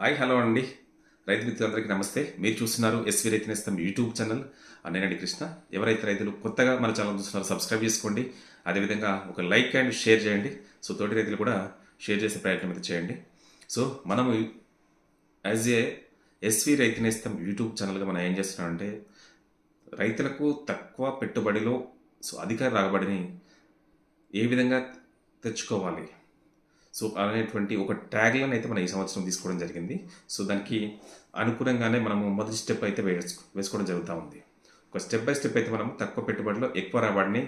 Hi hello అండి. రైతు మిత్రులందరికీ నమస్తే. మీరు చూస్తున్నారు ఎస్వి రైతు నేస్తం యూట్యూబ్ ఛానల్. నేనండి కృష్ణ. ఎవరైతే రైతులు కొత్తగా మన ఛానల్ చూస్తున్నారో సబ్స్క్రైబ్ చేసుకోండి. అదేవిధంగా ఒక లైక్ అండ్ షేర్ చేయండి. సో తోటి రైతులు కూడా షేర్ చేసే ప్రయత్నం అయితే చేయండి. సో మనము యాజ్ ఏ ఎస్వి రైతు నేస్తం యూట్యూబ్ ఛానల్గా మనం ఏం చేస్తున్నామంటే రైతులకు తక్కువ పెట్టుబడిలో సో అధిక రాబడిని ఏ విధంగా తెచ్చుకోవాలి? సో అనేటువంటి ఒక ట్యాగ్లను అయితే మనం ఈ సంవత్సరం తీసుకోవడం జరిగింది. సో దానికి అనుకూలంగానే మనము మొదటి స్టెప్ అయితే వేసుకో వేసుకోవడం జరుగుతూ ఉంది. ఒక స్టెప్ బై స్టెప్ అయితే మనం తక్కువ పెట్టుబడిలో ఎక్కువ రాబడిని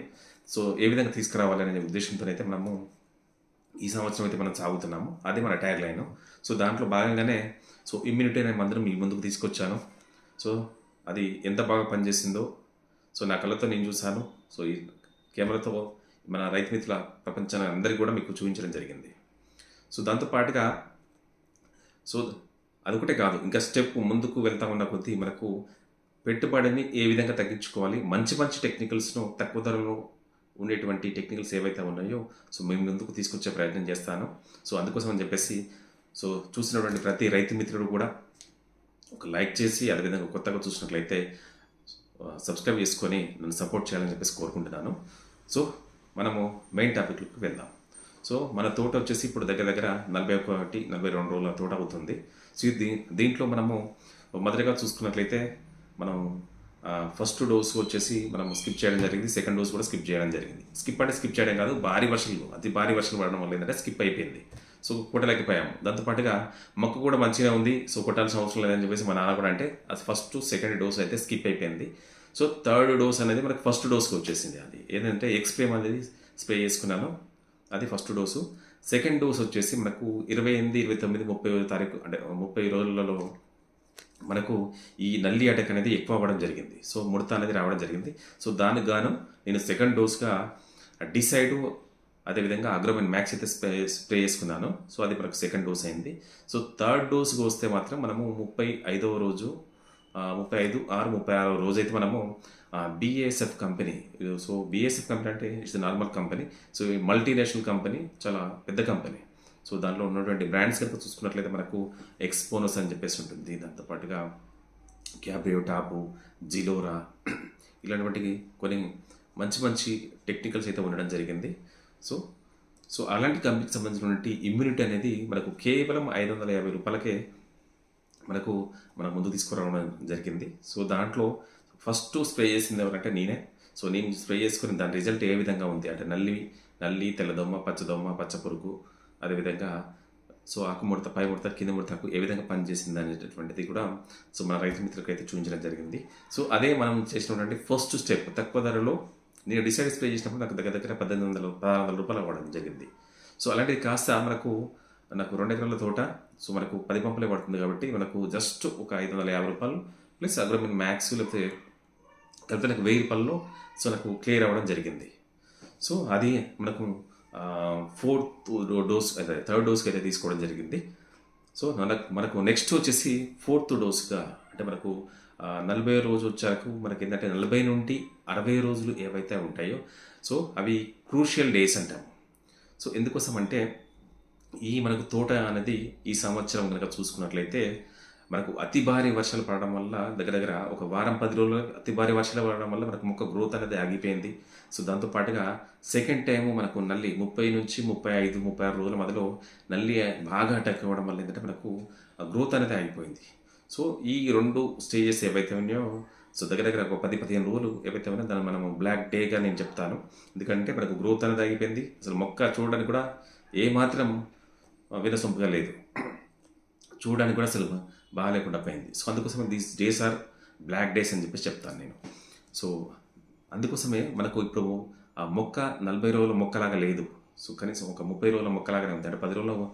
సో ఏ విధంగా తీసుకురావాలనే ఉద్దేశంతో అయితే మనము ఈ సంవత్సరం అయితే మనం సాగుతున్నాము. అది మన ట్యాగ్ లైన్. సో దాంట్లో భాగంగానే సో ఇమ్యూనిటీ అనే మందును మీ ముందుకు తీసుకొచ్చాను. సో అది ఎంత బాగా పనిచేసిందో సో నా కళ్ళతో నేను చూశాను. సో ఈ కెమెరాతో మన రైతు మిత్రుల ప్రపంచాన్ని అందరికీ కూడా మీకు చూపించడం జరిగింది. సో దాంతో పాటుగా సో అనుకుంటే కాదు ఇంకా స్టెప్ ముందుకు వెళ్తా ఉన్న కొద్దీ మనకు పెట్టుబడిని ఏ విధంగా తగ్గించుకోవాలి మంచి మంచి టెక్నికల్స్ను తక్కువ ధరలో ఉండేటువంటి టెక్నికల్స్ ఏవైతే ఉన్నాయో సో మేము ముందుకు తీసుకొచ్చే ప్రయత్నం చేస్తాను. సో అందుకోసం అని చెప్పేసి సో చూసినటువంటి ప్రతి రైతు మిత్రుడు కూడా ఒక లైక్ చేసి అదేవిధంగా కొత్తగా చూసినట్లయితే సబ్స్క్రైబ్ చేసుకొని నన్ను సపోర్ట్ చేయాలని చెప్పేసి కోరుకుంటున్నాను. సో మనము మెయిన్ టాపిక్లకు వెళ్దాం. సో మన తోట వచ్చేసి ఇప్పుడు దగ్గర దగ్గర నలభై ఒకటి నలభై రెండు రోజుల తోట అవుతుంది. సో ఇది దీంట్లో మనము మొదటిగా చూసుకున్నట్లయితే మనం ఫస్ట్ డోస్ వచ్చేసి మనం స్కిప్ చేయడం జరిగింది. సెకండ్ డోస్ కూడా స్కిప్ చేయడం జరిగింది. స్కిప్ అంటే స్కిప్ చేయడం కాదు భారీ వర్షాలు అతి భారీ వర్షాలు పడడం వల్ల ఏంటంటే స్కిప్ అయిపోయింది. సో కొట్టలేకపోయాము. దాంతోపాటుగా మొక్క కూడా మంచిగా ఉంది. సో కొట్టాల్సిన అవసరం లేదని చెప్పేసి మా నాన్న కూడా అంటే అది ఫస్ట్ సెకండ్ డోస్ అయితే స్కిప్ అయిపోయింది. సో థర్డ్ డోస్ అనేది మనకు ఫస్ట్ డోస్కి వచ్చేసింది అది. ఏంటంటే ఎక్స్ప్రేమ్ అనేది స్ప్రే చేసుకున్నాను. అది ఫస్ట్ డోసు సెకండ్ డోస్ వచ్చేసి మనకు ఇరవై ఎనిమిది ఇరవై తొమ్మిది ముప్పై తారీఖు అంటే ముప్పై రోజులలో మనకు ఈ నల్లి అటాక్ అనేది ఎక్కువ అవ్వడం జరిగింది. సో ముడత అనేది రావడం జరిగింది. సో దానికి గాను నేను సెకండ్ డోస్గా డిసైడ్ అదేవిధంగా అగ్రోమెన్ మ్యాక్స్ అయితే స్ప్రే స్ప్రే చేసుకున్నాను. సో అది మనకు సెకండ్ డోస్ అయింది. సో థర్డ్ డోస్కి వస్తే మాత్రం మనము ముప్పై ఐదవ రోజు ముప్పై ఐదు ఆరు ముప్పై ఆరో రోజు అయితే మనము BASF company so BASF company అంటే it's normal company so multinational company చాలా పెద్ద కంపెనీ సో దాంట్లో ఉన్నటువంటి బ్రాండ్స్ కనుక చూసుకున్నట్లయితే మనకు ఎక్స్పోనస్ అని చెప్పేసి ఉంటుంది. దాంతోపాటుగా క్యాబ్రియో టాపు జిలోరా ఇలాంటి కొన్ని మంచి మంచి టెక్నికల్స్ అయితే ఉండడం జరిగింది. సో సో అలాంటి కంపెనీకి సంబంధించినటువంటి ఇమ్యూనిటీ అనేది మనకు కేవలం ఐదు వందల యాభై రూపాయలకే మనకు మన ముందు తీసుకురావడం జరిగింది. సో దాంట్లో ఫస్ట్ స్ప్రే చేసింది ఎవరంటే నేనే. సో నేను స్ప్రే చేసుకుని దాని రిజల్ట్ ఏ విధంగా ఉంది? అంటే నల్లి నల్లి తెల్లదొమ్మ పచ్చదొమ్మ పచ్చ పురుగు అదేవిధంగా సో ఆకు ముడత పై ముడత కింద ముడతకు ఏ విధంగా పనిచేసింది అనేటటువంటిది కూడా సో మన రైతు మిత్రులకు అయితే చూపించడం జరిగింది. సో అదే మనం చేసినటువంటి ఫస్ట్ స్టెప్ తక్కువ ధరలో నేను డిసైడ్ స్ప్రే చేసినప్పుడు నాకు దగ్గర దగ్గర పద్దెనిమిది వందల పదహారు వందల రూపాయలు అవ్వడం జరిగింది. సో అలాంటిది కాస్త మనకు నాకు రెండు ఎకరాల తోట సో మనకు పది పంపలే పడుతుంది కాబట్టి మనకు జస్ట్ ఒక ఐదు వందల యాభై రూపాయలు ప్లస్ అగ్రిమెంట్ మ్యాక్స్ లేకపోతే లేకపోతే నాకు వెయ్యి రూపాయల్లో సో నాకు క్లియర్ అవ్వడం జరిగింది. సో అది మనకు ఫోర్త్ డోస్ అదే థర్డ్ డోస్కి అయితే తీసుకోవడం జరిగింది. సో మనకు మనకు నెక్స్ట్ వచ్చేసి ఫోర్త్ డోస్గా అంటే మనకు నలభై రోజు వచ్చాక మనకి ఏంటంటే నలభై నుండి అరవై రోజులు ఏవైతే ఉంటాయో సో అవి క్రూషియల్ డేస్ అంటాము సో ఎందుకోసం అంటే ఈ మనకు తోట అనేది ఈ సంవత్సరం కనుక చూసుకున్నట్లయితే మనకు అతి భారీ వర్షాలు పడడం వల్ల దగ్గర దగ్గర ఒక వారం పది రోజులు అతి భారీ వర్షాలు పడడం వల్ల మనకు మొక్క గ్రోత్ అనేది ఆగిపోయింది. సో దాంతో పాటుగా సెకండ్ టైం మనకు నల్లి ముప్పై నుంచి ముప్పై ఐదు ముప్పై ఆరు రోజుల మధ్యలో నల్లి బాగా అటాక్ అవ్వడం వల్ల ఏంటంటే మనకు గ్రోత్ అనేది ఆగిపోయింది. సో ఈ రెండు స్టేజెస్ ఏవైతే ఉన్నాయో సో దగ్గర దగ్గర ఒక పది పదిహేను రోజులు ఏవైతే ఉన్నాయో దాన్ని మనం బ్లాక్ డేగా నేను చెప్తాను. ఎందుకంటే మనకు గ్రోత్ అనేది ఆగిపోయింది. అసలు మొక్క చూడడానికి కూడా ఏమాత్రం వినసొంపుగా లేదు. చూడడానికి కూడా అసలు బాగాలేకుండా పోయింది. సో అందుకోసమే these days are black days అని చెప్పేసి చెప్తాను నేను. సో అందుకోసమే మనకు ఇప్పుడు ఆ మొక్క నలభై రోజుల మొక్కలాగా లేదు. సో కనీసం ఒక ముప్పై రోజుల మొక్కలాగానే ఉంది. అంటే పది రోజుల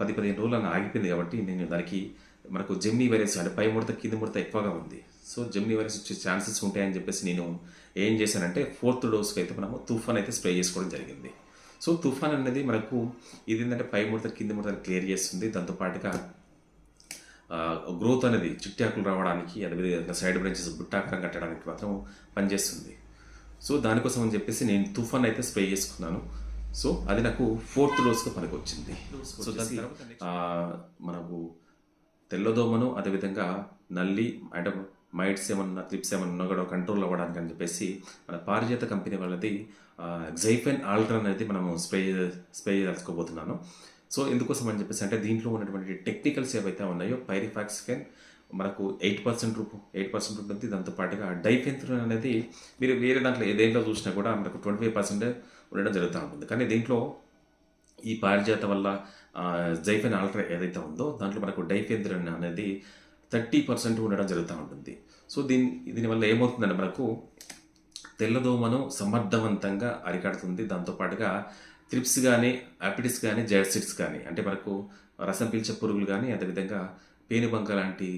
పది పదిహేను రోజులు ఆగిపోయింది కాబట్టి నేను దానికి మనకు జెమ్నీ వైరస్ అంటే పై ముడత కింది ముడత ఎక్కువగా ఉంది. సో జెమ్నీ వైరస్ వచ్చే ఛాన్సెస్ ఉంటాయని చెప్పేసి నేను ఏం చేశానంటే ఫోర్త్ డోస్కి అయితే మనము తుఫాన్ అయితే స్ప్రే చేసుకోవడం జరిగింది. సో తుఫాన్ అనేది మనకు ఇది ఏంటంటే పై ముడత కింది ముడతను క్లియర్ చేస్తుంది. దాంతోపాటుగా గ్రోత్ అనేది చిట్టాకులు రావడానికి అదేవిధంగా సైడ్ బ్రాంచెస్ బుట్టాకరం కట్టడానికి మాత్రం పనిచేస్తుంది. సో దానికోసం అని చెప్పేసి నేను తుఫాన్ అయితే స్ప్రే చేసుకున్నాను. సో అది నాకు ఫోర్త్ డోస్గా పనికి వచ్చింది సో దాని తర్వాత మనకు తెల్లదోమను అదేవిధంగా నల్లి అంటే మైట్స్ ఏమన్నా త్రిప్స్ ఏమన్నా కూడా కంట్రోల్ అవ్వడానికి అని చెప్పేసి మన పారిజాత కంపెనీ వాళ్ళది జైఫెన్ ఆల్ట్రా అనేది మనము స్ప్రే స్ప్రే చేసుకోబోతున్నాను సో ఎందుకోసం అని చెప్పేసి అంటే దీంట్లో ఉన్నటువంటి టెక్నికల్స్ ఏవైతే ఉన్నాయో పైరిఫాక్స్ఫెన్ మనకు ఎయిట్ పర్సెంట్ రూపు ఎయిట్ పర్సెంట్ ఉంటుంది దాంతో పాటుగా అనేది మీరు వేరే దాంట్లో ఏ దేంట్లో చూసినా కూడా మనకు ట్వంటీ ఫైవ్ పర్సెంట్ ఉండడం జరుగుతూ ఉంటుంది. కానీ దీంట్లో ఈ పారిజాత వల్ల జైఫెన్ ఆల్ట్రా ఏదైతే ఉందో దాంట్లో మనకు డైఫెన్థ్రిన్ అనేది థర్టీ పర్సెంట్ ఉండడం జరుగుతూ ఉంటుంది. సో దీని దీనివల్ల ఏమవుతుందంటే మనకు తెల్లదోమను సమర్థవంతంగా అరికడుతుంది. దాంతోపాటుగా త్రిప్స్ కానీ అపిటిస్ కానీ జెర్సిట్స్ కానీ అంటే మనకు రసం పీల్చే పురుగులు కానీ అదేవిధంగా పేనుబంక లాంటి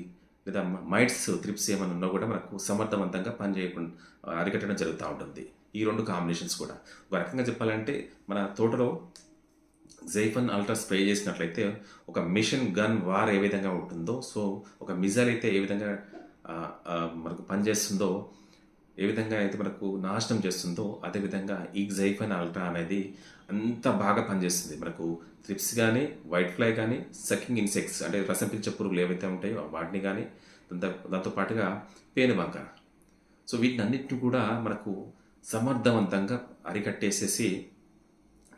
లేదా మైట్స్ త్రిప్స్ ఏమైనా ఉన్నా కూడా మనకు సమర్థవంతంగా పనిచేయకుండా అరికట్టడం జరుగుతూ ఉంటుంది. ఈ రెండు కాంబినేషన్స్ కూడా. ఒక రకంగా చెప్పాలంటే మన తోటలో జైఫన్ అల్ట్రా స్ప్రే చేసినట్లయితే ఒక మిషన్ గన్ వార్ ఏ విధంగా ఉంటుందో సో ఒక మిజైల్ అయితే ఏ విధంగా మనకు పనిచేస్తుందో ఏ విధంగా అయితే మనకు నాశనం చేస్తుందో అదేవిధంగా ఈ జైఫన్ అల్ట్రా అనేది అంత బాగా పనిచేస్తుంది. మనకు త్రిప్స్ కానీ వైట్ ఫ్లై కానీ సకింగ్ ఇన్సెక్ట్స్ అంటే రసం పిలిచే పురుగులు ఏవైతే ఉంటాయో వాటిని కానీ దాంతో దాంతో పాటుగా పేనుబంక సో వీటినన్నిటిని కూడా మనకు సమర్థవంతంగా అరికట్టేసేసి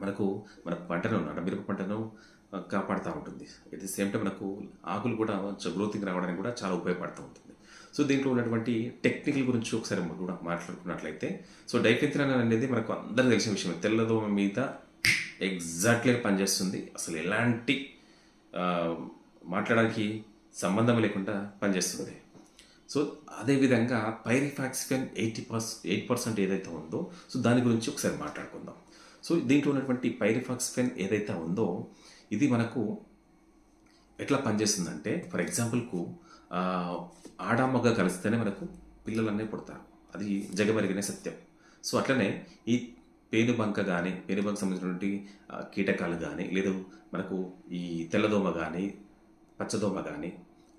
మనకు మన పంటను అంటే మిరప పంటను కాపాడుతూ ఉంటుంది. ఎట్ ది సేమ్ టైం మనకు ఆకులు కూడా గ్రోతింగ్ రావడానికి కూడా చాలా ఉపయోగపడుతూ ఉంటుంది. సో దీంట్లో ఉన్నటువంటి టెక్నికల్ గురించి ఒకసారి మనం కూడా మాట్లాడుకున్నట్లయితే సో డైఫెన్థ్రాన్ అనేది మనకు అందరికీ తెలిసిన విషయం. తెల్లదోమ మీద ఎగ్జాక్ట్లీ పనిచేస్తుంది అసలు ఎలాంటి మాట్లాడడానికి సంబంధం లేకుండా పనిచేస్తుంది సో అదేవిధంగా pyriproxyfen eighty per eight percent ఏదైతే ఉందో సో దాని గురించి ఒకసారి మాట్లాడుకుందాం. సో దీంట్లో ఉన్నటువంటి పైరిఫాక్సిఫెన్ ఏదైతే ఉందో ఇది మనకు ఎట్లా పనిచేస్తుందంటే ఫర్ ఎగ్జాంపుల్కు ఆడ మగ కలిస్తేనే మనకు పిల్లలన్నీ పుడతారు. అది జగమరిగిన సత్యం. సో అట్లనే ఈ పేనుబంక కానీ పేనుబంక సంబంధించినటువంటి కీటకాలు కానీ లేదు మనకు ఈ తెల్లదోమ కానీ పచ్చదోమ కానీ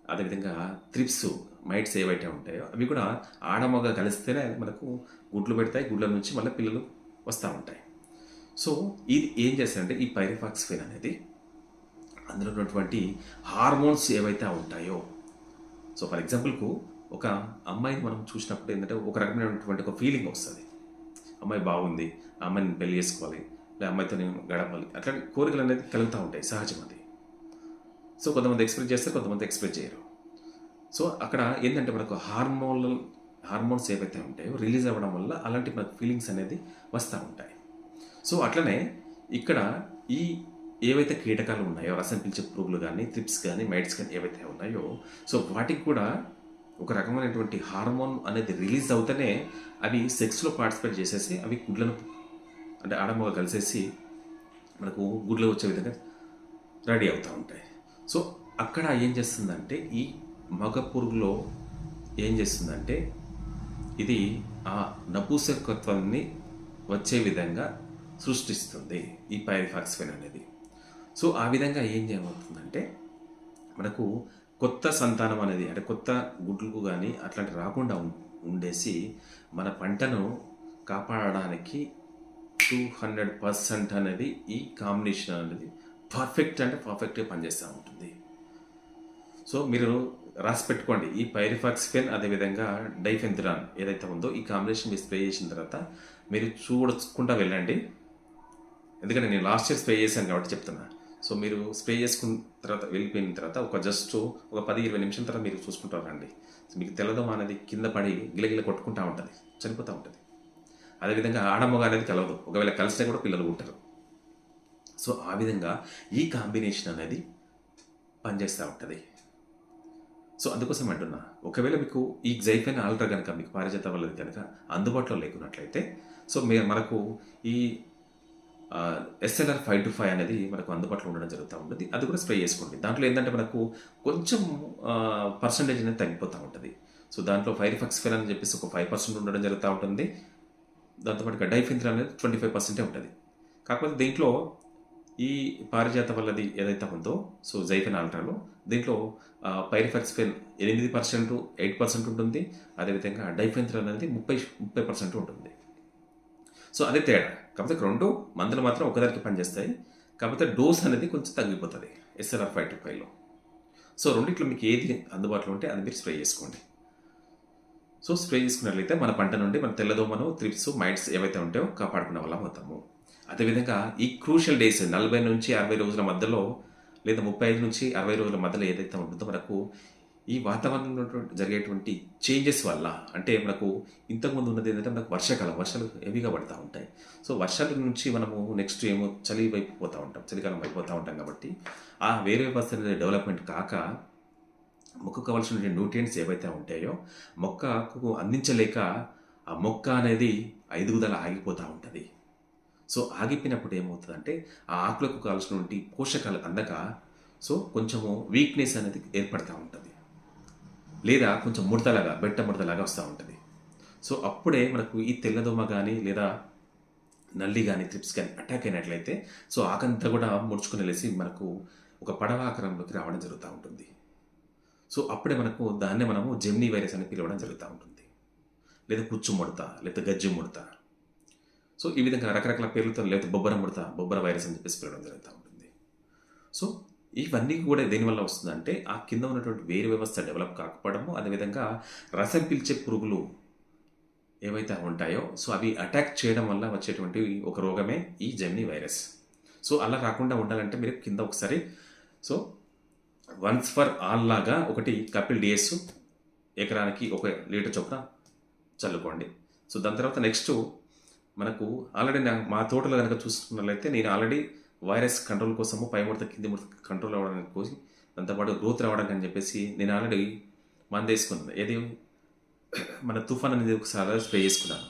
అదేవిధంగా త్రిప్స్ మైట్స్ ఏవైతే ఉంటాయో అవి కూడా ఆడమగ కలిస్తేనే మనకు గుడ్లు పెడతాయి. గుడ్ల నుంచి మళ్ళీ పిల్లలు వస్తూ ఉంటాయి. సో ఇది ఏం చేస్తారంటే ఈ పైరిఫాక్స్ఫిన్ అనేది అందులో ఉన్నటువంటి హార్మోన్స్ ఏవైతే ఉంటాయో. సో ఫర్ ఎగ్జాంపుల్కు ఒక అమ్మాయిని మనం చూసినప్పుడు ఏంటంటే ఒక రకమైనటువంటి ఒక ఫీలింగ్ వస్తుంది. అమ్మాయి బాగుంది ఆ అమ్మాయిని పెళ్ళి చేసుకోవాలి లేదా అమ్మాయితో నేను గడపాలి అట్లాంటి కోరికలు అనేది కలుగుతూ ఉంటాయి సహజం అది సో కొంతమంది ఎక్స్ప్రెస్ చేస్తారు కొంతమంది ఎక్స్ప్రెస్ చేయరు. సో అక్కడ ఏంటంటే మనకు హార్మోనల్ హార్మోన్స్ ఏవైతే ఉంటాయో రిలీజ్ అవ్వడం వల్ల అలాంటి మనకు ఫీలింగ్స్ అనేది వస్తూ ఉంటాయి. సో అట్లనే ఇక్కడ ఈ ఏవైతే కీటకాలు ఉన్నాయో రసం పిలిచే పురుగులు కానీ త్రిప్స్ కానీ మైట్స్ కానీ ఏవైతే ఉన్నాయో సో వాటికి కూడా ఒక రకమైనటువంటి హార్మోన్ అనేది రిలీజ్ అవుతూనే అవి సెక్స్లో పార్టిసిపేట్ చేసేసి అవి గుడ్లను అంటే ఆడమ్మగా కలిసేసి మనకు గుడ్లు వచ్చే విధంగా రెడీ అవుతూ ఉంటాయి. సో అక్కడ ఏం చేస్తుందంటే ఈ మగ పురుగులో ఏం చేస్తుందంటే ఇది ఆ నపూసకత్వాన్ని వచ్చే విధంగా సృష్టిస్తుంది ఈ పైరిఫాక్స్ఫెన్ అనేది. సో ఆ విధంగా ఏం చేయబోతుందంటే మనకు కొత్త సంతానం అనేది అంటే కొత్త గుడ్లకు కానీ అట్లాంటి రాకుండా ఉండేసి మన పంటను కాపాడడానికి టూ హండ్రెడ్ పర్సెంట్ అనేది ఈ కాంబినేషన్ అనేది పర్ఫెక్ట్ అంటే పర్ఫెక్ట్గా పనిచేస్తూ ఉంటుంది. సో మీరు రాసి పెట్టుకోండి. ఈ పైరిఫాక్స్ఫెన్ అదేవిధంగా డైఫెన్థిరాన్ ఏదైతే ఉందో ఈ కాంబినేషన్ మీరు స్ప్రే చేసిన తర్వాత మీరు చూడకుండా వెళ్ళండి. ఎందుకంటే నేను లాస్ట్ ఇయర్ స్ప్రే చేశాను కాబట్టి చెప్తున్నా. సో మీరు స్ప్రే చేసుకున్న తర్వాత వెళ్ళిపోయిన తర్వాత ఒక జస్ట్ ఒక పది ఇరవై నిమిషం తర్వాత మీరు చూసుకుంటారండి మీకు తెల్లదోమ అనేది కింద పడి గిలగిల కొట్టుకుంటూ ఉంటుంది చనిపోతూ ఉంటుంది. అదేవిధంగా ఆడమ్మగా అనేది కలవదు. ఒకవేళ కలిసినా కూడా పిల్లలు ఉంటారు సో ఆ విధంగా ఈ కాంబినేషన్ అనేది పనిచేస్తూ ఉంటుంది. సో అందుకోసం అంటున్నా ఒకవేళ మీకు ఈ జైఫెన్ ఆల్టర్ కనుక మీకు పారిజాత వల్లది కనుక అందుబాటులో లేకున్నట్లయితే సో మీరు మనకు ఈ ఎస్ఎల్ఆర్ ఫైవ్ టు ఫైవ్ అనేది మనకు అందుబాటులో ఉండడం జరుగుతూ ఉంటుంది. అది కూడా స్ప్రే చేసుకోండి. దాంట్లో ఏంటంటే మనకు కొంచెం పర్సంటేజ్ అనేది తగ్గిపోతూ ఉంటుంది. సో దాంట్లో ఫైర్ ఫెల్ అని చెప్పేసి ఒక ఫైవ్ పర్సెంట్ ఉండడం జరుగుతూ ఉంటుంది. దాంతోపాటుగా డైఫిన్థ్రా అనేది ట్వంటీ ఫైవ్ పర్సెంటే ఉంటుంది. కాకపోతే దీంట్లో ఈ పారిజాత వల్లది ఏదైతే ఉందో సో జైఫెన్ ఆల్ట్రాలో దీంట్లో పైరిఫెక్స్ఫెన్ ఎనిమిది పర్సెంట్ ఎయిట్ పర్సెంట్ ఉంటుంది. అదేవిధంగా డైఫెన్థ్రా అనేది ముప్పై ముప్పై పర్సెంట్ ఉంటుంది. సో అదే తేడా. కాకపోతే రెండు మందులు మాత్రం ఒకదానికి పనిచేస్తాయి. కాకపోతే డోస్ అనేది కొంచెం తగ్గిపోతుంది ఎస్ఆర్ఆర్ ఫైవ్ టు ఫైవ్లో. సో రెండిట్లో మీకు ఏది అందుబాటులో ఉంటే అది మీరు స్ప్రే చేసుకోండి. సో స్ప్రే చేసుకున్నట్లయితే మన పంట నుండి మన తెల్లదోమను త్రిప్స్ మైట్స్ ఏవైతే ఉంటాయో కాపాడుకునే వాళ్ళం అవుతాము. అదేవిధంగా ఈ క్రూషియల్ డేస్ నలభై నుంచి అరవై రోజుల మధ్యలో లేదా ముప్పై ఐదు నుంచి అరవై రోజుల మధ్యలో ఏదైతే ఉంటుందో మనకు ఈ వాతావరణంలో జరిగేటువంటి చేంజెస్ వల్ల అంటే మనకు ఇంతకుముందు ఉన్నది ఏంటంటే మనకు వర్షాకాలం వర్షాలు హెవీగా పడుతూ ఉంటాయి. సో వర్షాల నుంచి మనము నెక్స్ట్ ఏమో చలి వైపు పోతూ ఉంటాం చలికాలం వైపు పోతూ ఉంటాం కాబట్టి ఆ వేరే వ్యవస్థ అనేది డెవలప్మెంట్ కాక మొక్కకు కావాల్సిన న్యూట్రియంట్స్ ఏవైతే ఉంటాయో మొక్కకు అందించలేక ఆ మొక్క అనేది ఐదుగుదల ఆగిపోతూ ఉంటుంది. సో ఆగిపోయినప్పుడు ఏమవుతుందంటే ఆ ఆకులకు కావాల్సినటువంటి పోషకాలు అందక సో కొంచెము వీక్నెస్ అనేది ఏర్పడుతూ ఉంటుంది. లేదా కొంచెం ముడతలాగా బెట్ట ముడతలాగా వస్తూ ఉంటుంది. సో అప్పుడే మనకు ఈ తెల్లదోమ కానీ లేదా నల్లి కానీ త్రిప్స్ కానీ అటాక్ అయినట్లయితే సో ఆకంతా కూడా ముడుచుకుని వెళ్ళేసి మనకు ఒక పడవ ఆకారంలోకి రావడం జరుగుతూ ఉంటుంది. సో అప్పుడే మనకు దాన్నే మనము జెమ్నీ వైరస్ అని పిలవడం జరుగుతూ ఉంటుంది. లేదా కుచ్చు ముడత లేదా గజ్జి ముడత. సో ఈ విధంగా రకరకాల పేర్లతో లేదా బొబ్బర ముడత బొబ్బర వైరస్ అని చెప్పేసి పిలవడం జరుగుతూ ఉంటుంది. సో ఇవన్నీ కూడా దేనివల్ల వస్తుందంటే ఆ కింద ఉన్నటువంటి వేరు వ్యవస్థ డెవలప్ కాకపోవడము అదేవిధంగా రసం పీల్చే పురుగులు ఏవైతే ఉంటాయో సో అవి అటాక్ చేయడం వల్ల వచ్చేటువంటి ఒక రోగమే ఈ జెమ్నీ వైరస్. సో అలా రాకుండా ఉండాలంటే మీరు కింద ఒకసారి సో వన్స్ ఫర్ ఆల్ లాగా ఒకటి కపిల్ డిఎస్ ఎకరానికి ఒక లీటర్ చొప్పున చల్లుకోండి. సో దాని తర్వాత నెక్స్ట్ మనకు ఆల్రెడీ నా మా తోటలో కనుక చూసుకున్నట్లయితే నేను ఆల్రెడీ వైరస్ కంట్రోల్ కోసము పై ముడత కింది ముడత కంట్రోల్ అవ్వడానికి కోసం దాంతోపాటు గ్రోత్ రావడానికి అని చెప్పేసి నేను ఆల్రెడీ మందు వేసుకున్నాను ఏది? మన తుఫాన్ అనేది ఒకసారి స్ప్రే చేసుకున్నాను.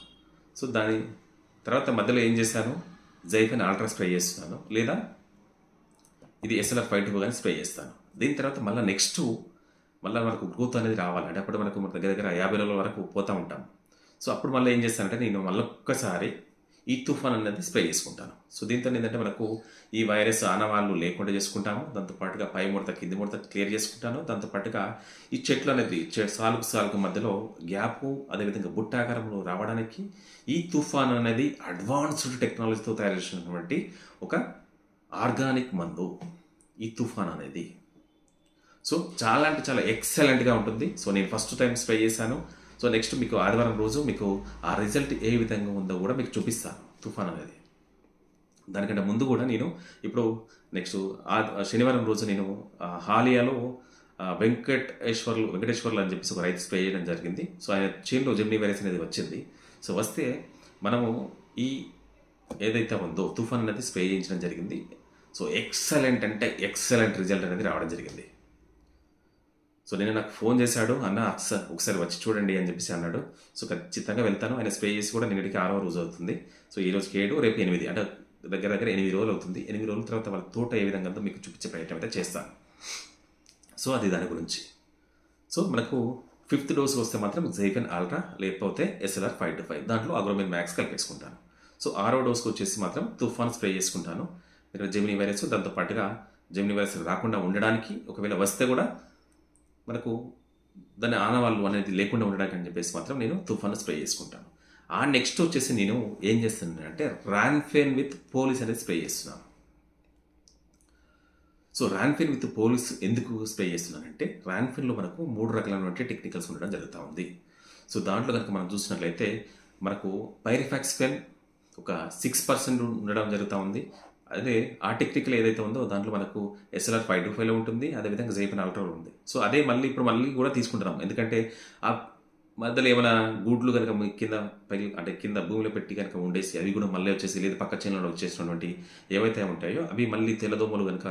సో దాని తర్వాత మధ్యలో ఏం చేశాను? జైఫెన్ ఆల్ట్రా స్ప్రే చేస్తున్నాను. లేదా ఇది ఎస్ఎల్ఆర్ ఫైవ్ టూ కానీ స్ప్రే చేస్తాను. దీని తర్వాత మళ్ళీ నెక్స్ట్ మళ్ళీ మనకు గ్రోత్ అనేది రావాలంటే అప్పుడు మనకు మన దగ్గర దగ్గర యాభై రోజుల వరకు పోతూ ఉంటాం. సో అప్పుడు మళ్ళీ ఏం చేస్తానంటే నేను మళ్ళీ ఒక్కసారి ఈ తుఫాన్ అనేది స్ప్రే చేసుకుంటాను. సో దీంతో ఏంటంటే మనకు ఈ వైరస్ ఆనవాళ్ళు లేకుండా చేసుకుంటాము. దాంతోపాటుగా పై ముడత కింది ముడత క్లియర్ చేసుకుంటాను. దాంతోపాటుగా ఈ చెట్లు అనేది చె- సాలుకు సాలుకు మధ్యలో గ్యాప్ అదేవిధంగా బుట్టాకారంలో రావడానికి ఈ తుఫాన్ అనేది అడ్వాన్స్డ్ టెక్నాలజీతో తయారు చేసినటువంటి ఒక ఆర్గానిక్ మందు ఈ తుఫాన్ అనేది. సో చాలా అంటే చాలా ఎక్సలెంట్గా ఉంటుంది. సో నేను ఫస్ట్ టైం స్ప్రే చేశాను. సో నెక్స్ట్ మీకు ఆదివారం రోజు మీకు ఆ రిజల్ట్ ఏ విధంగా ఉందో కూడా మీకు చూపిస్తాను తుఫాన్ అనేది. దానికంటే ముందు కూడా నేను ఇప్పుడు నెక్స్ట్ ఆ శనివారం రోజు నేను హాలియాలో వెంకటేశ్వర్లు వెంకటేశ్వర్లు అని చెప్పేసి ఒక రైతు స్ప్రే చేయడం జరిగింది. సో ఆయన చేనులో జెమ్నీ వైరస్ అనేది వచ్చింది. సో వస్తే మనము ఈ ఏదైతే ఉందో తుఫాన్ అనేది స్ప్రే చేయించడం జరిగింది. సో ఎక్సలెంట్ అంటే ఎక్సలెంట్ రిజల్ట్ అనేది రావడం జరిగింది. సో నేను నాకు ఫోన్ చేశాడు అన్న ఒకసారి ఒకసారి వచ్చి చూడండి అని చెప్పేసి అన్నాడు. సో ఖచ్చితంగా వెళ్తాను. ఆయన స్ప్రే చేసి కూడా నిన్నటికి ఆరో రోజు అవుతుంది. సో ఈ రోజుకి ఏడు రేపు ఎనిమిది. అంటే దగ్గర దగ్గర ఎనిమిది రోజులు అవుతుంది. ఎనిమిది రోజుల తర్వాత వాళ్ళ తోట ఏ విధంగా మీకు చూపించే ప్రయత్నం అయితే చేస్తాను. సో అది దాని గురించి. సో మనకు ఫిఫ్త్ డోస్ వస్తే మాత్రం జైకన్ ఆల్ట్రా లేకపోతే ఎస్ఎల్ఆర్ ఫైవ్ టు ఫైవ్ దాంట్లో అగ్రోమిన్ మ్యాక్స్ కలిపేసుకుంటాను. సో ఆరో డోస్కి వచ్చేసి మాత్రం తుఫాన్ స్ప్రే చేసుకుంటాను. ఇక్కడ జెమినీ వైరస్ దాంతో పాటుగా జెమినీ వైరస్ రాకుండా ఉండడానికి ఒకవేళ వస్తే కూడా మనకు దాని ఆనవాళ్ళు అనేది లేకుండా ఉండడానికి అని చెప్పేసి మాత్రం నేను తుఫాను స్ప్రే చేసుకుంటాను. ఆ నెక్స్ట్ వచ్చేసి నేను ఏం చేస్తున్నాను అంటే రాన్ఫెన్ విత్ పోలీస్ అనేది స్ప్రే చేస్తున్నాను. సో రాన్ఫిన్ విత్ పోలీస్ ఎందుకు స్ప్రే చేస్తున్నానంటే రాన్ఫిన్లో మనకు మూడు రకాలైనటువంటి టెక్నికల్స్ ఉండడం జరుగుతూ ఉంది. సో దాంట్లో కనుక మనం చూసినట్లయితే మనకు పైరిఫాక్స్ఫెన్ ఒక సిక్స్ పర్సెంట్ ఉండడం జరుగుతూ ఉంది. అదే ఆ టెక్నికల్ ఏదైతే ఉందో దాంట్లో మనకు ఎస్ఎల్ఆర్ ఫైవ్ టూ ఫైవ్లో ఉంటుంది అదేవిధంగా జైపన్ అల్ట్రాలో ఉంది. సో అదే మళ్ళీ ఇప్పుడు మళ్ళీ కూడా తీసుకుంటున్నాం. ఎందుకంటే ఆ మధ్యలో ఏమైనా గూడ్లు కనుక కింద పై అంటే కింద భూమిలో పెట్టి కనుక ఉండేసి అవి కూడా మళ్ళీ వచ్చేసి లేదా పక్క చేనులో వచ్చేసినటువంటి ఏవైతే ఉంటాయో అవి మళ్ళీ తెల్లదోమలు కనుక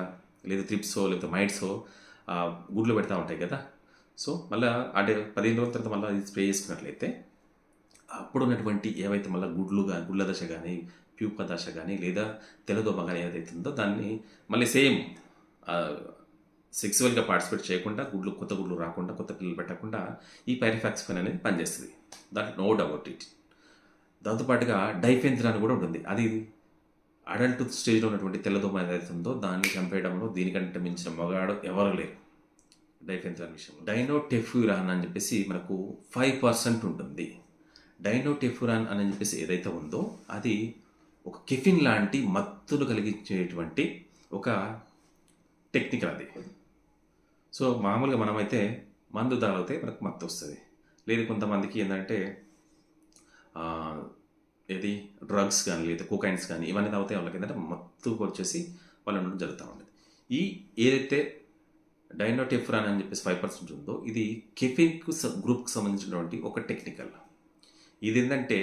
లేదా త్రిప్సో లేదా మైట్సో గూడ్లు గుడ్లు పెడతా ఉంటాయి కదా. సో మళ్ళీ అంటే పదిహేను రోజుల తర్వాత మళ్ళీ స్ప్రే చేసుకున్నట్లయితే అప్పుడు ఉన్నటువంటి ఏవైతే మళ్ళీ గుడ్లుగా గుడ్ల దశ కానీ ప్యూప దశ కానీ లేదా తెలదోమ కానీ ఏదైతే ఉందో దాన్ని మళ్ళీ సేమ్ సెక్సువల్గా పార్టిసిపేట్ చేయకుండా గుడ్లు కొత్త గుడ్లు రాకుండా కొత్త పిల్లలు పెట్టకుండా ఈ పైరిఫాక్సిఫెన్ అనేది పనిచేస్తుంది. దాంట్లో నో డౌట్ ఇట్ దాంతోపాటుగా డైఫెన్థ్రాన్ కూడా ఉంటుంది. అది అడల్ట్ స్టేజ్లో ఉన్నటువంటి తెల్లదోమ ఏదైతే ఉందో దాన్ని చంపేయడంలో దీనికంటే మించిన మగాడు ఎవరు లేరు. డైఫెన్థ్రాన్ విషయంలో. డైనోటెఫ్యూరాన్ అని చెప్పేసి మనకు ఫైవ్ పర్సెంట్ ఉంటుంది. డైనోటెఫ్యూరాన్ అని చెప్పేసి ఏదైతే ఉందో అది ఒక కెఫిన్ లాంటి మత్తులు కలిగించేటువంటి ఒక టెక్నికల్ అది. సో మామూలుగా మనమైతే మందు తాగితే మనకు మత్తు వస్తుంది. లేదు కొంతమందికి ఏంటంటే ఏది డ్రగ్స్ కానీ లేదా కోకైన్స్ కానీ ఇవన్నీ తాగితే వాళ్ళకి ఏంటంటే మత్తు వచ్చేసి వాళ్ళ నుండి జరుగుతూ ఉంటుంది. ఈ ఏదైతే డైనోటెఫ్రాన్ అని చెప్పేసి ఫైవ్ పర్సెంట్ ఉందో ఇది కెఫిన్ గ్రూప్కి సంబంధించినటువంటి ఒక టెక్నికల్. ఇది ఏంటంటే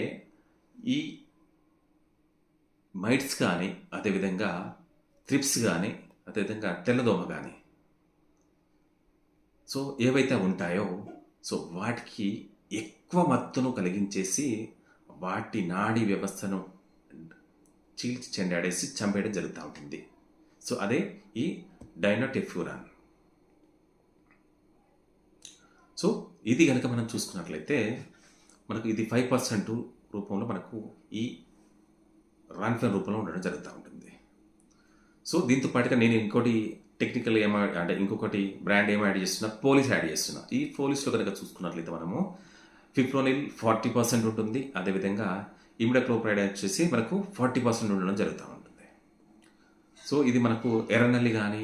ఈ మైట్స్ కానీ అదేవిధంగా త్రిప్స్ కానీ అదేవిధంగా తెల్లదోమ కానీ సో ఏవైతే ఉంటాయో సో వాటికి ఎక్కువ మత్తును కలిగించేసి వాటి నాడీ వ్యవస్థను చీల్చి చెండాడేసి చంపేయడం జరుగుతూ ఉంటుంది. సో అదే ఈ డైనోటెఫ్యూరాన్. సో ఇది కనుక మనం చూసుకున్నట్లయితే మనకు ఇది ఫైవ్ పర్సెంట్ రూపంలో మనకు ఈ రాన్ఫెన్ రూపంలో ఉండడం జరుగుతూ ఉంటుంది. సో దీంతో పాటుగా నేను ఇంకోటి టెక్నికల్ ఏమో అంటే ఇంకొకటి బ్రాండ్ ఏమో యాడ్ చేస్తున్నా పోలీస్ యాడ్ చేస్తున్నా. ఈ పోలీస్లో కనుక చూసుకున్నట్లయితే మనము ఫిప్రోనిల్ ఫార్టీ పర్సెంట్ ఉంటుంది. అదేవిధంగా ఇమిడక్లోప్రైడ్ వచ్చేసి మనకు ఫార్టీ పర్సెంట్ ఉండడం జరుగుతూ ఉంటుంది. సో ఇది మనకు ఎర్రనల్లి కానీ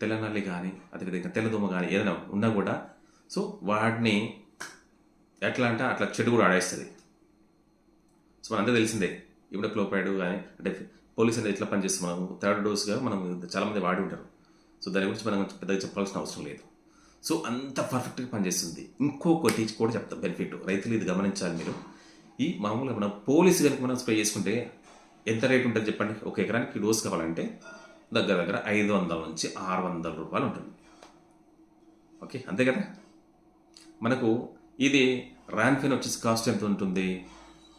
తెల్లనల్లి కానీ అదేవిధంగా తెల్లదోమ కానీ ఏదైనా ఉన్నా కూడా సో వాటిని ఎట్లా అంటే అట్లా చెడు కూడా ఆడేస్తుంది. సో మనందరూ తెలిసిందే ఇప్పుడు క్లోపైడ్ కానీ అంటే పోలీస్ అనేది ఎట్లా పనిచేస్తున్నాము మనం థర్డ్ డోస్గా మనం చాలామంది వాడి ఉంటారు. సో దాని గురించి మనం పెద్దగా చెప్పాల్సిన అవసరం లేదు. సో అంత పర్ఫెక్ట్గా పనిచేస్తుంది. ఇంకొకటి కూడా చెప్తా బెనిఫిట్. రైతులు ఇది గమనించాలి మీరు. ఈ మామూలుగా మనం పోలీస్ కనుక మనం స్ప్రే చేసుకుంటే ఎంత రేట్ ఉంటుంది చెప్పండి? ఒక ఎకరానికి డోస్ కావాలంటే దగ్గర దగ్గర ఐదు వందల నుంచి ఆరు వందల రూపాయలు ఉంటుంది. ఓకే? అంతే కదా? మనకు ఇది ర్యాన్ఫిన్ వచ్చేసి కాస్ట్ ఎంత ఉంటుంది?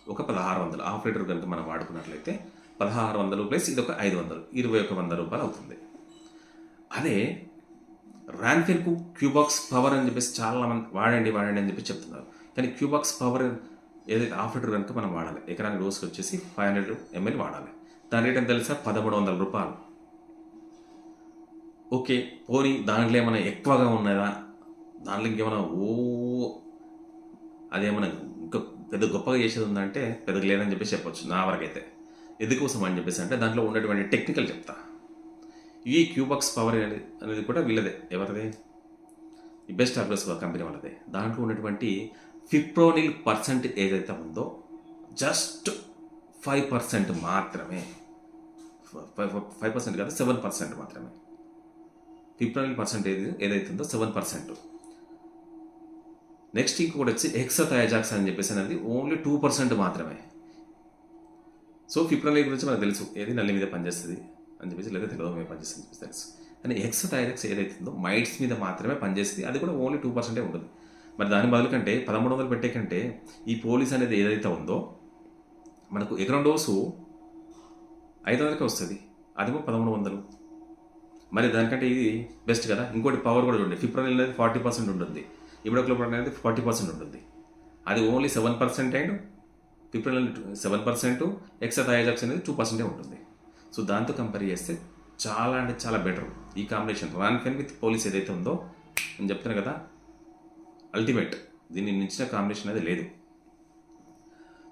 ఒక పదహారు వందలు. హాఫ్ లీటర్ కనుక మనం వాడుకున్నట్లయితే పదహారు వందలు ప్లస్ ఇది ఒక ఐదు వందలు. ఇరవై ఒక వంద రూపాయలు అవుతుంది. అదే ర్యాన్ఫిల్కు క్యూబాక్స్ పవర్ అని చెప్పేసి చాలా మంది వాడండి వాడండి అని చెప్పి చెప్తున్నారు. కానీ క్యూబాక్స్ పవర్ ఏదైతే హాఫ్ లీటర్ కనుక మనం వాడాలి ఎకరానికి రోజుకి వచ్చేసి ఫైవ్ హండ్రెడ్ ఎంఎల్ వాడాలి. దాని రేట్ ఎంత తెలుసా? పదమూడు వందల రూపాయలు. ఓకే పోనీ దాంట్లో ఏమైనా ఎక్కువగా ఉన్నదా? దాంట్లో ఇంకేమైనా ఓ అదేమైనా పెద్ద గొప్పగా చేసేది ఉందంటే పెద్దగా లేదని చెప్పేసి చెప్పొచ్చు నా వరకైతే. ఎందుకోసం అని చెప్పేసి అంటే దాంట్లో ఉన్నటువంటి టెక్నికల్ చెప్తా. ఈ క్యూబాక్స్ పవర్ అనేది అనేది కూడా వీళ్ళదే. ఎవరిదే? ఈ బెస్ట్ ఆఫ్లెస్ కంపెనీ వాళ్ళదే. దాంట్లో ఉన్నటువంటి ఫిప్రోనిల్ పర్సెంట్ ఏదైతే ఉందో జస్ట్ ఫైవ్ పర్సెంట్ మాత్రమే. ఫైవ్ పర్సెంట్ కాదు సెవెన్ పర్సెంట్ మాత్రమే. ఫిప్రోనిల్ పర్సెంట్ ఏది ఏదైతే ఉందో సెవెన్ పర్సెంట్ నెక్స్ట్ ఇంకొకటి వచ్చి హెక్సథయాజాక్స్ అని చెప్పేసి అనేది ఓన్లీ టూ పర్సెంట్ మాత్రమే. సో ఫిప్రోనిల్ గురించి మనకు తెలుసు. ఏది నల్లి మీద పనిచేస్తుంది అని చెప్పేసి లేదా తెలుగు మీద పనిచేస్తుంది అని చెప్పేసి తెలుసు. కానీ హెక్సథయాజాక్స్ ఏదైతే ఉందో మైట్స్ మీద మాత్రమే పనిచేస్తుంది. అది కూడా ఓన్లీ టూ పర్సెంటే ఉంటుంది. మరి దాని బదులు కంటే పదమూడు వందలు పెట్టే కంటే ఈ పోలీస్ అనేది ఏదైతే ఉందో మనకు ఎకరం డోసు ఐదు వందలకే వస్తుంది. అదేమో పదమూడు వందలు. మరి దానికంటే ఇది బెస్ట్ కదా. ఇంకోటి పవర్ కూడా చూడండి. ఫిప్రోనిల్ అనేది ఫార్టీ పర్సెంట్ ఉంటుంది. ఇమిడోక్లోప్రాన్ అనేది ఫార్టీ పర్సెంట్ ఉంటుంది. అది only seven percent and fipronil seven percent hexythiazox అనేది టూ పర్సెంటే ఉంటుంది. సో దాంతో కంపేర్ చేస్తే చాలా అంటే చాలా బెటర్ ఈ కాంబినేషన్ రాన్ఫెన్ విత్ పోలీస్ ఏదైతే ఉందో నేను చెప్తాను కదా అల్టిమేట్ దీన్ని మించిన కాంబినేషన్ అనేది లేదు.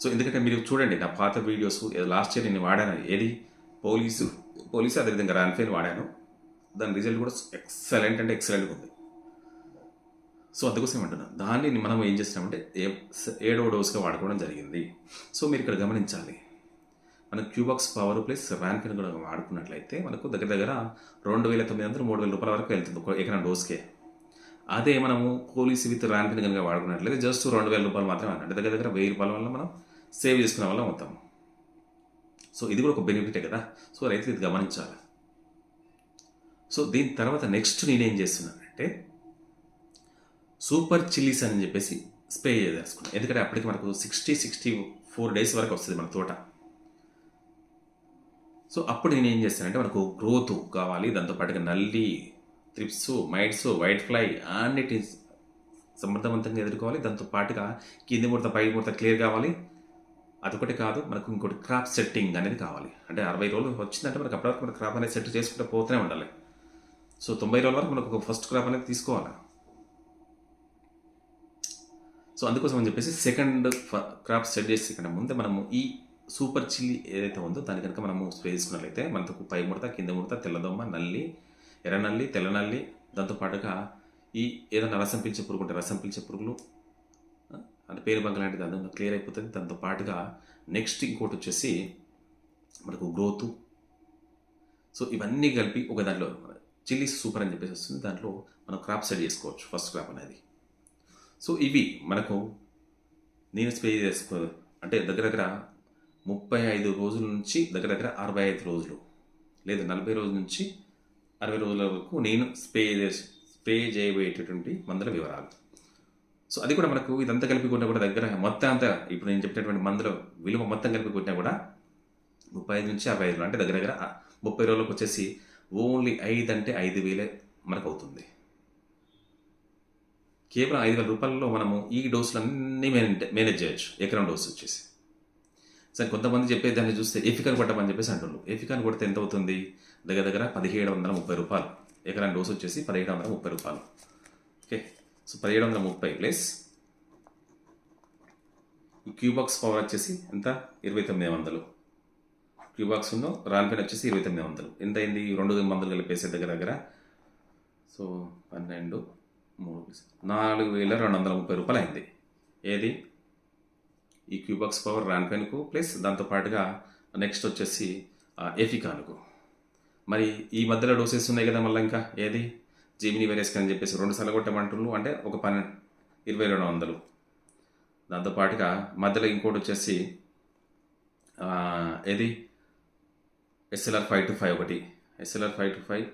సో ఎందుకంటే మీరు చూడండి నా పాత వీడియోస్ లాస్ట్ ఇయర్ నేను వాడాను ఏది? పోలీసు పోలీసు అదేవిధంగా రాన్ఫెన్ వాడాను. దాని రిజల్ట్ కూడా ఎక్సలెంట్ అంటే ఎక్సలెంట్గా ఉంది. సో అందుకోసం ఏమంటున్నాను దాన్ని మనం ఏం చేస్తున్నామంటే ఏ ఏడవ డోస్గా వాడుకోవడం జరిగింది. సో మీరు ఇక్కడ గమనించాలి. మన క్యూబాక్స్ పవర్ ప్లస్ ర్యాన్ఫిన్ కూడా వాడుకున్నట్లయితే మనకు దగ్గర దగ్గర రెండు వేల తొమ్మిది వందలు మూడు వేల రూపాయల వరకు వెళ్తుంది ఒక ఎకరం డోస్కే. అదే మనము పోలీస్ విత్ ర్యాన్ఫిన్ కనుక వాడుకున్నట్లయితే జస్ట్ రెండు వేల రూపాయలు మాత్రమే అంటే దగ్గర దగ్గర వెయ్యి రూపాయల వల్ల మనం సేవ్ చేసుకునే వాళ్ళం అవుతాము సో ఇది కూడా ఒక బెనిఫిటే కదా? సో రైతులు ఇది గమనించాలి. సో దీని తర్వాత నెక్స్ట్ నేనేం చేస్తున్నానంటే సూపర్ చిల్లీస్ అని చెప్పేసి స్ప్రే చేసుకున్నాను ఎందుకంటే అప్పటికి మనకు సిక్స్టీ సిక్స్టీ ఫోర్ డేస్ వరకు వస్తుంది మన తోట. సో అప్పుడు నేను ఏం చేస్తానంటే మనకు గ్రోత్ కావాలి దాంతోపాటుగా నల్లి త్రిప్స్ మైట్స్ వైట్ ఫ్లై అన్నిటి సమర్థవంతంగా ఎదుర్కోవాలి దాంతో పాటుగా కింది ముడత పై ముడత క్లియర్ కావాలి. అదొకటి కాదు మనకు ఇంకోటి క్రాప్ సెట్టింగ్ అనేది కావాలి. అంటే అరవై రోజులు వచ్చిందంటే మనకు అప్పటివరకు మన క్రాప్ అనేది సెట్ చేసుకుంటే పోతూనే ఉండాలి. సో తొంభై రోజుల వరకు మనకు ఒక ఫస్ట్ క్రాప్ అనేది తీసుకోవాలి? సో అందుకోసం అని చెప్పేసి సెకండ్ క్రాప్ సెట్ చేసి కన్నా ముందే మనము ఈ సూపర్ చిల్లీ ఏదైతే ఉందో దాని కనుక మనము స్ప్రే చేసుకున్నట్లయితే మనకు పై ముడత కింద ముడత తెల్లదొమ్మ నల్లి ఎర్ర నల్లి తెల్ల నల్లి దాంతోపాటుగా ఈ ఏదైనా రసం పిలిచే పురుగు ఉంటే రసం పిలిచే పురుగులు అంటే పేరు బంగ లాంటిది అందులో క్లియర్ అయిపోతుంది. దాంతో పాటుగా నెక్స్ట్ ఇంకోటి వచ్చేసి మనకు గ్రోత్ సో ఇవన్నీ కలిపి ఒక దాంట్లో చిల్లీ సూపర్ అని చెప్పేసి వస్తుంది. దాంట్లో మనం క్రాప్ సెట్ చేసుకోవచ్చు ఫస్ట్ క్రాప్ అనేది. సో ఇవి మనకు నేను స్ప్రే చేసుకో అంటే దగ్గర దగ్గర ముప్పై ఐదు రోజుల నుంచి దగ్గర దగ్గర అరవై ఐదు రోజులు. లేదా నలభై రోజుల నుంచి అరవై రోజుల వరకు నేను స్ప్రే చేసి- స్ప్రే చేయబోయేటటువంటి మందుల వివరాలు. సో అది కూడా మనకు ఇదంతా కలిపి కొట్టినా కూడా దగ్గర మొత్తం అంతా ఇప్పుడు నేను చెప్పినటువంటి మందుల విలువ మొత్తం కలిపి కొట్టినా కూడా ముప్పై ఐదు నుంచి అరవై ఐదు అంటే దగ్గర దగ్గర ముప్పై రోజులకు వచ్చేసి ఓన్లీ ఐదు అంటే ఐదు వేలే మనకు అవుతుంది. కేవలం ఐదు వేల రూపాయలలో మనము ఈ డోసులన్నీ మేనేజ్ మేనేజ్ చేయొచ్చు. ఎకరం డోసు వచ్చేసి. సరే కొంతమంది చెప్పే దాన్ని చూస్తే ఎఫికాన్ కొట్టమని చెప్పేసి అంటున్నారు ఎఫికాన్ కొడితే ఎంత అవుతుంది? దగ్గర దగ్గర పదిహేడు వందల ముప్పై రూపాయలు. ఎకరం డోసు వచ్చేసి పదిహేడు వందల ముప్పై రూపాయలు. ఓకే? సో పదిహేడు వందల ముప్పై ప్లస్ క్యూబాక్స్ పవర్ వచ్చేసి ఎంత? ఇరవై తొమ్మిది వందలు. క్యూబాక్స్ ఉన్న రాన్పెన్ వచ్చేసి ఇరవై తొమ్మిది వందలు. ఎంత అయింది? రెండు మందులు కలిపేసే దగ్గర దగ్గర. సో పన్నెండు మూడు నాలుగు వేల రెండు వందల ముప్పై రూపాయలు అయింది ఏది? ఈ క్యూబాక్స్ పవర్ రాన్పెన్కు ప్లస్ దాంతో పాటుగా నెక్స్ట్ వచ్చేసి ఎఫికాన్కు మరి ఈ మధ్యలో డోసెస్ ఉన్నాయి కదా మళ్ళీ ఇంకా? ఏది? జీమిని వైరస్కి అని చెప్పేసి రెండు సార్లు కొట్టమంటున్నారు అంటే ఒక పన్నెండు ఇరవై రెండు వందలు. దాంతోపాటుగా మధ్యలో ఇంకోటి వచ్చేసి ఏది? ఎస్ఎల్ఆర్ ఫైవ్ టు ఫైవ్ ఒకటి. ఎస్ఎల్ఆర్ ఫైవ్ టు ఫైవ్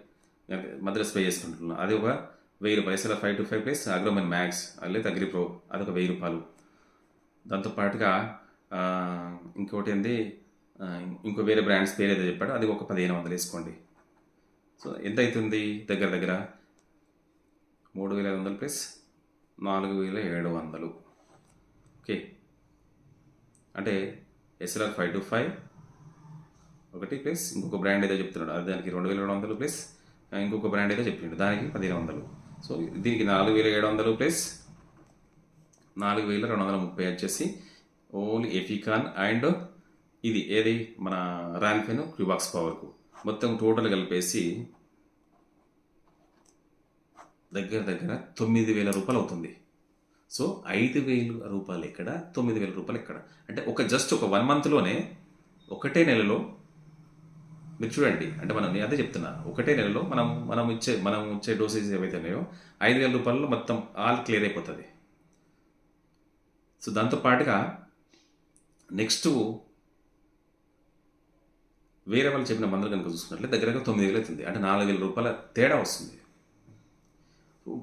మధ్యలో స్ప్రే చేసుకుంటున్నాను. అది ఒక వెయ్యి రూపాయలు five two five plus agromin max లేదా అగ్రి ప్రో అది ఒక వెయ్యి రూపాయలు. దాంతో పాటుగా ఇంకోటి ఏంది? ఇంకో వేరే బ్రాండ్స్ పేరు ఏదో చెప్పాడు అది ఒక పదిహేను వందలు వేసుకోండి. సో ఎంత అవుతుంది దగ్గర దగ్గర? మూడు వేల ఐదు వందలు ప్లస్ నాలుగు వేల ఏడు వందలు. ఓకే. అంటే ఎస్ఎల్ఆర్ ఫైవ్ టు ఫైవ్ ఒకటి ప్లస్ ఇంకొక బ్రాండ్ ఏదో చెప్తున్నాడు అది దానికి రెండు వేల రెండు వందలు ప్లస్ ఇంకొక బ్రాండ్ ఏదో చెప్పిండు దానికి పదిహేను వందలు. సో దీనికి నాలుగు వేల ఏడు వందలు ప్లస్ నాలుగు వేల రెండు వందల ముప్పై వచ్చేసి ఓన్లీ ఎఫికాన్ అండ్ ఇది ఏది? మన ర్యాన్ఫెన్ క్యూబాక్స్ పవర్కు. మొత్తం టోటల్ కలిపేసి దగ్గర దగ్గర తొమ్మిది వేల రూపాయలు అవుతుంది. సో ఐదు వేలు రూపాయలు ఇక్కడ తొమ్మిది వేల రూపాయలు ఇక్కడ అంటే ఒక జస్ట్ ఒక వన్ మంత్లోనే ఒకటే నెలలో మీరు చూడండి అంటే మనం నేను అదే చెప్తున్నా ఒకటే నెలలో మనం మనం ఇచ్చే మనం ఇచ్చే డోసేజ్ ఏవైతే ఉన్నాయో ఐదు వేల రూపాయల్లో మొత్తం ఆల్ క్లియర్ అయిపోతుంది. సో దాంతో పాటుగా నెక్స్ట్ వేరే వాళ్ళు చెప్పిన మందులు కనుక చూసుకున్నట్లయితే దగ్గరగా తొమ్మిది వేలు అవుతుంది అంటే నాలుగు వేల రూపాయల తేడా వస్తుంది.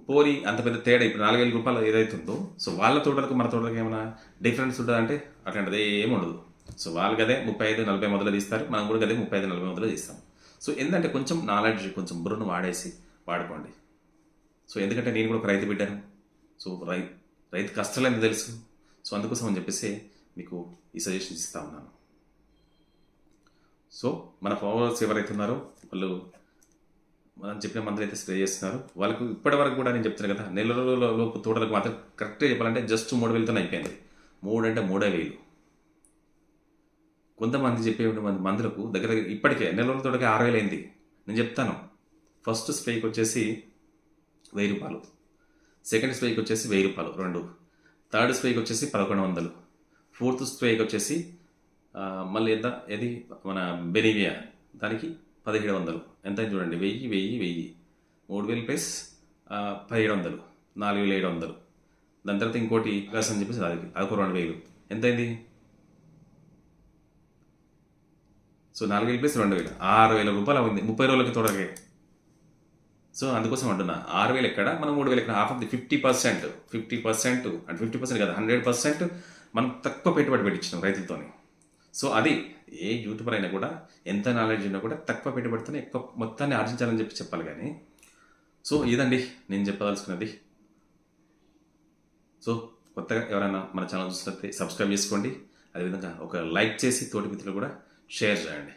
పోరి అంత పెద్ద తేడా ఇప్పుడు నాలుగు వేల రూపాయలు ఏదైతుందో సో వాళ్ళ తోటలకు మన తోటలకు ఏమైనా డిఫరెన్స్ ఉంటుందంటే అట్లాంటిది ఏమి ఉండదు. సో వాళ్ళు గదే ముప్పై ఐదు నలభై మొదలు తీస్తారు. మనం కూడా గదే ముప్పై ఐదు నలభై మొదలు తీస్తాం. సో ఏంటంటే కొంచెం నాలెడ్జ్ కొంచెం బుర్రను వాడేసి వాడుకోండి. సో ఎందుకంటే నేను కూడా ఒక రైతు బిడ్డను. సో రై రైతు కష్టాలని తెలుసు? సో అందుకోసం అని చెప్పేసి మీకు ఈ సజెషన్స్ ఇస్తా ఉన్నాను. సో మన ఫాలోవర్స్ ఎవరైతే ఉన్నారో వాళ్ళు మనం చెప్పిన మందులు అయితే స్ప్రే చేస్తున్నారు. వాళ్ళకు ఇప్పటి వరకు కూడా నేను చెప్తున్నాను కదా నెల రోజుల లోపు తోటలకు మాత్రం కరెక్ట్గా చెప్పాలంటే జస్ట్ మూడు వేలతో అయిపోయింది. మూడు అంటే మూడే వేలు. కొంతమంది చెప్పే మంది మందులకు దగ్గర దగ్గర ఇప్పటికే నెల రోజుల తోటకి ఆరు వేలు అయింది. నేను చెప్తాను. ఫస్ట్ స్ప్రేకి వచ్చేసి వెయ్యి రూపాయలు. సెకండ్ స్ప్రేకి వచ్చేసి వెయ్యి రూపాయలు రెండు. థర్డ్ స్ప్రేకి వచ్చేసి పదకొండు వందలు. ఫోర్త్ స్ప్రేకి వచ్చేసి మళ్ళీ ఎంత? ఏది? మన బెనివియా. దానికి పదిహేడు వందలు. ఎంత చూడండి. వెయ్యి వెయ్యి వెయ్యి. మూడు వేలు ప్లస్ పదిహేడు వందలు. నాలుగు వేల ఏడు వందలు. దాని తర్వాత ఇంకోటి ప్లస్ అని చెప్పేసి అది అదొక రెండు వేలు. ఎంతైంది అయింది సో నాలుగు వేలు ప్లస్ రెండు వేలు. ఆరు వేల రూపాయలు అయింది ముప్పై రోజులకి తొడగే సో అందుకోసం అంటున్నా ఆరు వేలు ఎక్కడ? మనం మూడు వేలు ఎక్కడ? Half of the fifty percent. Fifty percent అంటే ఫిఫ్టీ పర్సెంట్ కదా హండ్రెడ్ పర్సెంట్ మనం తక్కువ పెట్టుబడి పెట్టించినాం రైతులతోని. సో అది ఏ యూట్యూబర్ అయినా కూడా ఎంత నాలెడ్జ్ ఉన్నా కూడా తక్కువ పెట్టుబడితోనే ఎక్కువ మొత్తాన్ని ఆర్జించాలని చెప్పి చెప్పాలి కానీ సో ఇదండి నేను చెప్పదలుచుకున్నది. సో కొత్తగా ఎవరైనా మన ఛానల్ చూసినట్లయితే సబ్స్క్రైబ్ చేసుకోండి. అదేవిధంగా ఒక లైక్ చేసి తోటి మిత్రులు కూడా షేర్ చేయండి